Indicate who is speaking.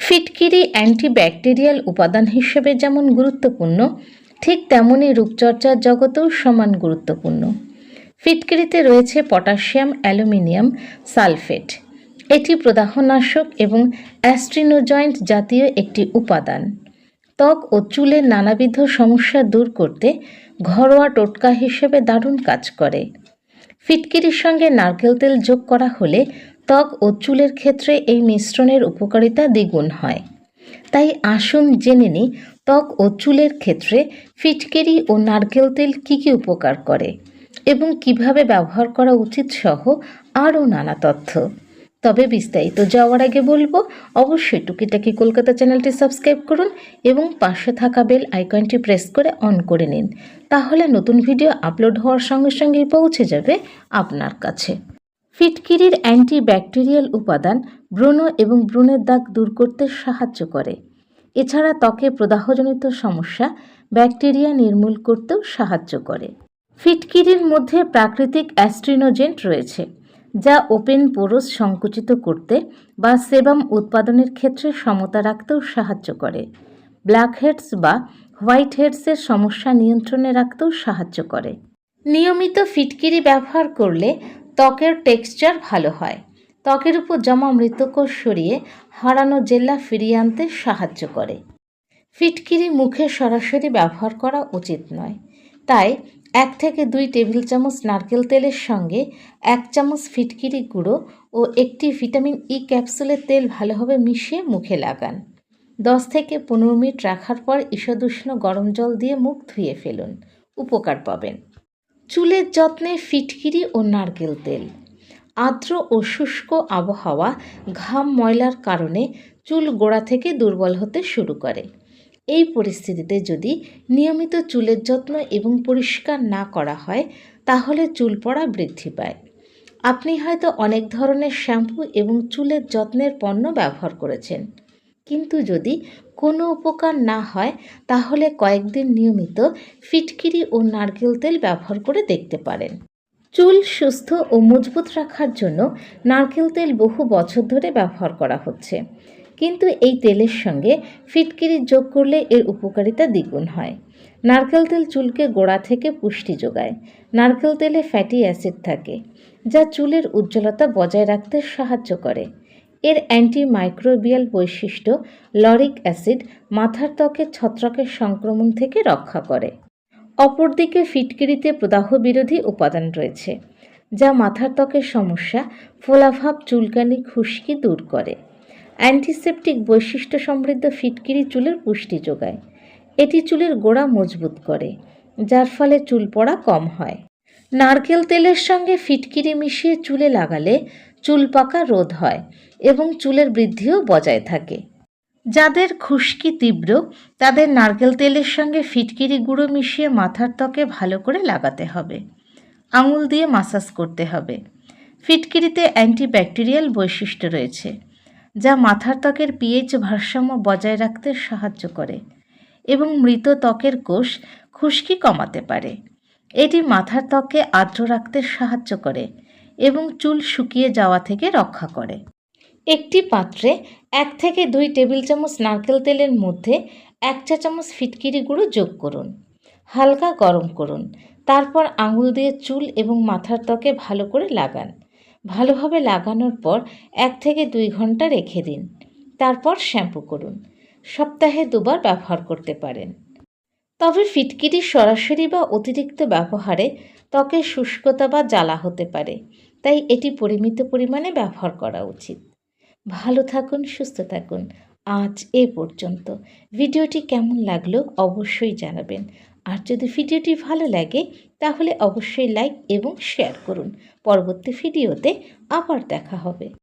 Speaker 1: ফিটকিরি antibacterial উপাদান হিসেবে যেমন গুরুত্বপূর্ণ, ঠিক তেমনই রূপচর্চার জগতেও সমান গুরুত্বপূর্ণ। ফিটকিরিতে রয়েছে পটাশিয়াম, অ্যালুমিনিয়াম, সালফেট। এটি প্রদাহনাশক এবং অ্যাস্ট্রিনোজয়েন্ট জাতীয় একটি উপাদান। ত্বক ও চুলের নানাবিধ সমস্যা দূর করতে ঘরোয়া টোটকা হিসেবে দারুণ কাজ করে। ফিটকিরির সঙ্গে নারকেল তেল যোগ করা হলে ত্বক ও চুলের ক্ষেত্রে এই মিশ্রণের উপকারিতা দ্বিগুণ হয়। তাই আসুন জেনে নিই, ত্বক ও চুলের ক্ষেত্রে ফিটকিরি ও নারকেল তেল কী কী উপকার করে এবং কীভাবে ব্যবহার করা উচিত সহ আরও নানা তথ্য। তবে বিস্তারিত যাওয়ার আগে বলব, অবশ্যই টুকিটাকি কলকাতা চ্যানেলটি সাবস্ক্রাইব করুন এবং পাশে থাকা বেল আইকনটি প্রেস করে অন করে নিন। তাহলে নতুন ভিডিও আপলোড হওয়ার সঙ্গে সঙ্গেই পৌঁছে যাবে আপনার কাছে। ফিটকিরির অ্যান্টিব্যাকটেরিয়াল উপাদান ব্রণ এবং ব্রণের দাগ দূর করতে সাহায্য করে। এছাড়া ত্বকে প্রদাহজনিত সমস্যা ব্যাকটেরিয়া নির্মূল করতেও সাহায্য করে। ফিটকিরির মধ্যে প্রাকৃতিক অ্যাস্ট্রিনোজেন্ট রয়েছে, যা ওপেন পোরস সংকুচিত করতে বা সেবাম উৎপাদনের ক্ষেত্রে সমতা রাখতেও সাহায্য করে। ব্ল্যাক হেডস বা হোয়াইট হেডসের সমস্যা নিয়ন্ত্রণে রাখতেও সাহায্য করে। নিয়মিত ফিটকিরি ব্যবহার করলে ত্বকের টেক্সচার ভালো হয়। ত্বকের উপর জমা মৃতকোষ সরিয়ে হারানো জেল্লা ফিরিয়ে আনতে সাহায্য করে। ফিটকিরি মুখে সরাসরি ব্যবহার করা উচিত নয়। তাই এক থেকে দুই টেবিল চামচ নারকেল তেলের সঙ্গে এক চামচ ফিটকিরি গুঁড়ো ও একটি ভিটামিন ই ক্যাপসুলের তেল ভালোভাবে মিশিয়ে মুখে লাগান। দশ থেকে পনেরো মিনিট রাখার পর ঈষদুষ্ণ গরম জল দিয়ে মুখ ধুয়ে ফেলুন। উপকার পাবেন। চুলের যত্নে ফিটকিরি ও নারকেল তেল। আর্দ্র ও শুষ্ক আবহাওয়া ঘাম, ময়লার কারণে চুল গোড়া থেকে দুর্বল হতে শুরু করে। এই পরিস্থিতিতে যদি নিয়মিত চুলের যত্ন এবং পরিষ্কার না করা হয়, তাহলে চুল পড়া বৃদ্ধি পায়। আপনি হয়তো অনেক ধরনের শ্যাম্পু এবং চুলের যত্নের পণ্য ব্যবহার করেছেন। কিন্তু যদি কোনো উপকার না হয়, তাহলে কয়েকদিন নিয়মিত ফিটকিরি ও নারকেল তেল ব্যবহার করে দেখতে পারেন। চুল সুস্থ ও মজবুত রাখার জন্য নারকেল তেল বহু বছর ধরে ব্যবহার করা হচ্ছে। কিন্তু এই তেলের সঙ্গে ফিটকিরি যোগ করলে এর উপকারিতা দ্বিগুণ হয়। নারকেল তেল চুলকে গোড়া থেকে পুষ্টি যোগায়। নারকেল তেলে ফ্যাটি অ্যাসিড থাকে, যা চুলের উজ্জ্বলতা বজায় রাখতে সাহায্য করে। এর অ্যান্টিমাইক্রোবিয়াল বৈশিষ্ট্য লরিক অ্যাসিড মাথার ত্বকে ছত্রাকের সংক্রমণ থেকে রক্ষা করে। অপরদিকে ফিটকিরিতে প্রদাহ বিরোধী উপাদান রয়েছে, যা মাথার ত্বকের সমস্যা, ফোলাভাব, চুলকানি, খুশকি দূর করে। অ্যান্টিসেপটিক বৈশিষ্ট্য সমৃদ্ধ ফিটকিরি চুলের পুষ্টি যোগায়। এটি চুলের গোড়া মজবুত করে, যার ফলে চুল পড়া কম হয়। নারকেল তেলের সঙ্গে ফিটকিরি মিশিয়ে চুলে লাগালে চুল পাকা রোধ হয় এবং চুলের বৃদ্ধিও বজায় থাকে। যাদের খুশকি তীব্র, তাদের নারকেল তেলের সঙ্গে ফিটকিরি গুঁড়ো মিশিয়ে মাথার ত্বকে ভালো করে লাগাতে হবে। আঙুল দিয়ে মাসাজ করতে হবে। ফিটকিরিতে অ্যান্টিব্যাকটেরিয়াল বৈশিষ্ট্য রয়েছে, যা মাথার ত্বকের পিএইচ ভারসাম্য বজায় রাখতে সাহায্য করে এবং মৃত ত্বকের কোষ খুশকি কমাতে পারে। এটি মাথার ত্বককে আর্দ্র রাখতে সাহায্য করে এবং চুল শুকিয়ে যাওয়া থেকে রক্ষা করে। একটি পাত্রে এক থেকে দুই টেবিল চামচ নারকেল তেলের মধ্যে এক চা চামচ ফিটকিরি গুঁড়ো যোগ করুন। হালকা গরম করুন। তারপর আঙুল দিয়ে চুল এবং মাথার ত্বকে ভালো করে লাগান। ভালোভাবে লাগানোর পর এক থেকে দুই ঘণ্টা রেখে দিন। তারপর শ্যাম্পু করুন। সপ্তাহে দুবার ব্যবহার করতে পারেন। তবে ফিটকিরি সরাসরি বা অতিরিক্ত ব্যবহারে ত্বকের শুষ্কতা বা জ্বালা হতে পারে। তাই এটি পরিমিত পরিমাণে ব্যবহার করা উচিত। ভালো থাকুন, সুস্থ থাকুন। আজ এ পর্যন্ত। ভিডিওটি কেমন লাগল অবশ্যই জানাবেন। আর যদি ভিডিওটি ভালো লাগে, তাহলে অবশ্যই লাইক এবং শেয়ার করুন। পরবর্তী ভিডিওতে আবার দেখা হবে।